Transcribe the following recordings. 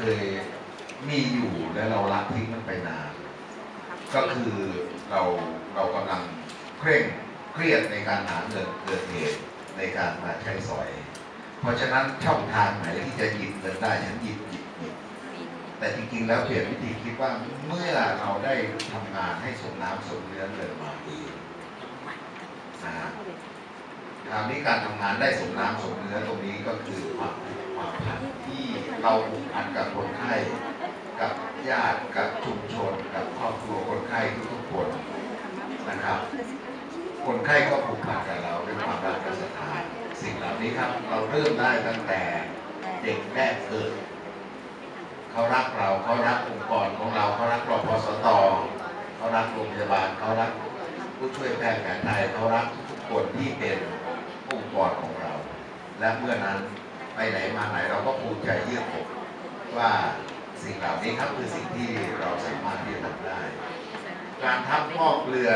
เราเคยมีอยู่และเราละทิ้งมันไปนาน ก็คือเราเรากำลังเคร่งเครียดในการหาเงินเกิดเหตุในการมาใช้สอย เพราะฉะนั้นช่องทางไหนที่จะหยิบเงินได้ฉันหยิบหยิบหยิบแต่จริงๆแล้วเปลี่ยนวิธีคิดว่าเมื่อเราได้ทำงานให้สมน้ำสมเนื้อเงินมาดีนะฮะคราวนี้การทำงานได้สมน้ำสมเนื้อตรงนี้ก็คือความผูกความพันที่ เราผูกพันกับคนไข้กับญาติกับชุมชน กับครอบครัวคนไข้ทุกๆคนนะครับ คนไข้ก็ผูกพันกับเราด้วยความรักและศรัทธาสิ่งเหล่านี้ครับ เราเริ่มได้ตั้งแต่เด็กแรกเกิดเขารักเราเขารักองค์กรของเราเขารักรพสตเขารักโรงพยาบาลเขารักผู้ช่วยแพทย์แผนไทยเขารักทุกคนที่เป็นองค์กรของเรา และเมื่อนั้น ไปไหนมาไหนเราก็ภูมิใจเยือกอกว่าสิ่งเหล่านี้ครับคือสิ่งที่เราสามารถที่จะทำได้ การทำฟอกเกลือ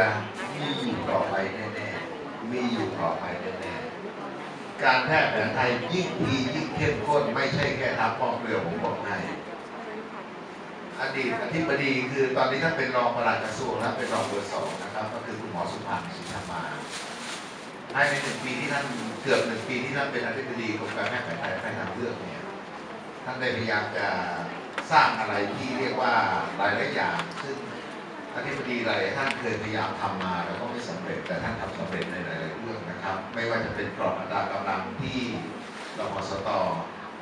มีอยู่ต่อไปแน่ๆมีอยู่ต่อไปแน่ๆการแพทย์แผนไทยยิ่งดียิ่งเข้มข้นไม่ใช่แค่ทำฟอกเกลือผมบอกให้อดีตอธิบดีคือตอนนี้ท่านเป็นรองปลัดกระทรวงและเป็นรองเบอร์สองนะครับ ก็คือคุณหมอสุพันธ์สุธรรมา ภายในหนึ่งปีที่ท่านเกือบหนึ่งปีที่ท่านเป็นอธิบดีกรมการแพทย์แผนไทยแพทย์ทางเลือกเนี่ยท่านได้พยายามจะสร้างอะไรที่เรียกว่าหลายหลายอย่าง ซึ่งอธิบดีหลายท่านเคยพยายามทำมาแล้วก็ไม่สำเร็จแต่ท่านทำสำเร็จในหลายๆเรื่องนะครับ ไม่ว่าจะเป็นกรอบอัตรากำลังที่รพสต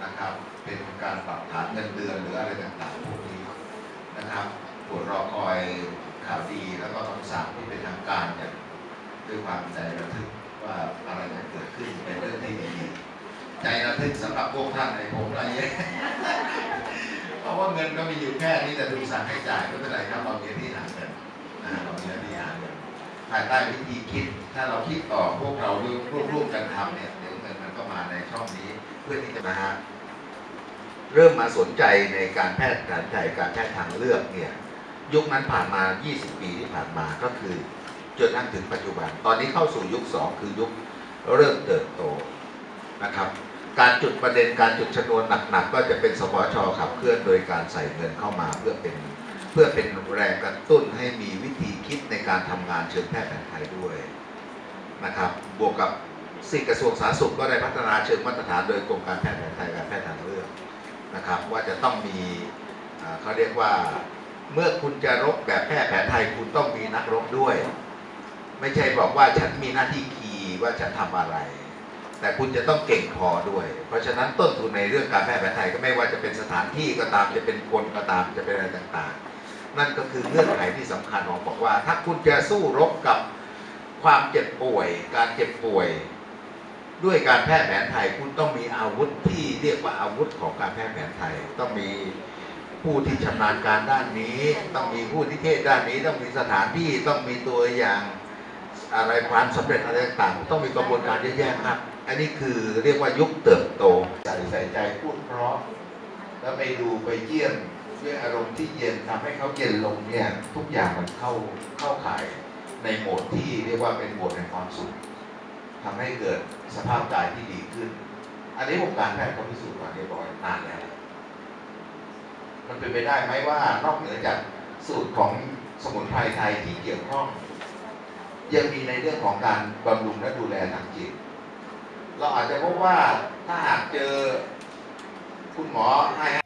นะครับเป็นการปรับฐานเงินเดือนหรืออะไรต่างๆพวกนี้นะครับปวดรอคอยข่าวดีแล้วก็คำสั่งที่เป็นทางการอย่างด้วยความใจระทึก ว่าอะไรจะเกิดขึ้นเป็นเรื่องที่ดีใจระทึกสำหรับพวกท่านในผมอะไรเงี้ยเพราะว่าเงินก็มีอยู่แค่นี้แต่ถูกสั่งให้จ่ายไม่เป็นไรครับเรามีหน้าที่หาเงินนะเรามีหน้าที่หาเงินภายใต้วิธีคิด ถ้าเราคิดต่อพวกเราร่วมร่วมกันทำเนี่ยเดี๋ยวเงินมันก็มาในช่องนี้ เพื่อที่จะมาเริ่มมาสนใจในการแพทย์แผนไทยการแพทย์ทางเลือกเนี่ยยุคนั้นผ่านมา 20 ปีที่ผ่านมาก็คือ จนนั่งถึงปัจจุบัน ตอนนี้เข้าสู่ยุค 2 คือยุคเริ่มเติบโตนะครับ การจุดประเด็นการจุดชนวนหนักๆก็จะเป็นสปชขับเคลื่อนโดยการใส่เงินเข้ามาเพื่อเป็นเพื่อเป็นแรงกระตุ้นให้มีวิธีคิดในการทำงานเชิงแพทย์แผนไทยด้วยนะครับ บวกกับสิ่งกระทรวงสาธารณสุขก็ได้พัฒนาเชิงมาตรฐานโดยกรมการแพทย์แผนไทยการแพทย์ทางเลือกนะครับ ว่าจะต้องมีเขาเรียกว่าเมื่อคุณจะรบแบบแพทย์แผนไทยคุณต้องมีนักรบด้วย ไม่ใช่บอกว่าฉันมีหน้าที่คีย์ว่าฉันทำอะไร แต่คุณจะต้องเก่งพอด้วย เพราะฉะนั้นต้นทุนในเรื่องการแพทย์แผนไทยก็ไม่ว่าจะเป็นสถานที่ก็ตามจะเป็นคนก็ตามจะเป็นอะไรต่างๆ นั่นก็คือเงื่อนไขที่สำคัญของบอกว่า ถ้าคุณจะสู้รบกับความเจ็บป่วย การเจ็บป่วย ด้วยการแพทย์แผนไทยคุณต้องมีอาวุธที่เรียกว่าอาวุธของการแพทย์แผนไทยต้องมีผู้ที่ชำนาญการด้านนี้ ต้องมีผู้ที่เทศด้านนี้ ต้องมีสถานที่ต้องมีตัวอย่าง อะไรความสำเร็จอะไรต่างต้องมีกระบวนการเยอะแยะครับ อันนี้คือเรียกว่ายุคเติบโตใส่ใส่ใจพูดเพราะ แล้วไปดูไปเยี่ยมด้วยอารมณ์ที่เย็นทำให้เขาเย็นลงเนี่ยทุกอย่างมันเข้าเข้าข่ายในโหมดที่เรียกว่าเป็นโหมดแห่งความสุขทำให้เกิดสภาพกายที่ดีขึ้น อันนี้วงการแพทย์เขาพิสูจน์มาเรียบร้อยนานแล้วมันเป็นไปได้ไหมว่านอกเหนือจากสูตรของสมุนไพรไทยที่เกี่ยวข้อง ยังมีในเรื่องของการบำรุงและดูแลทางจิต เราอาจจะพบว่าถ้าหากเจอคุณหมอให้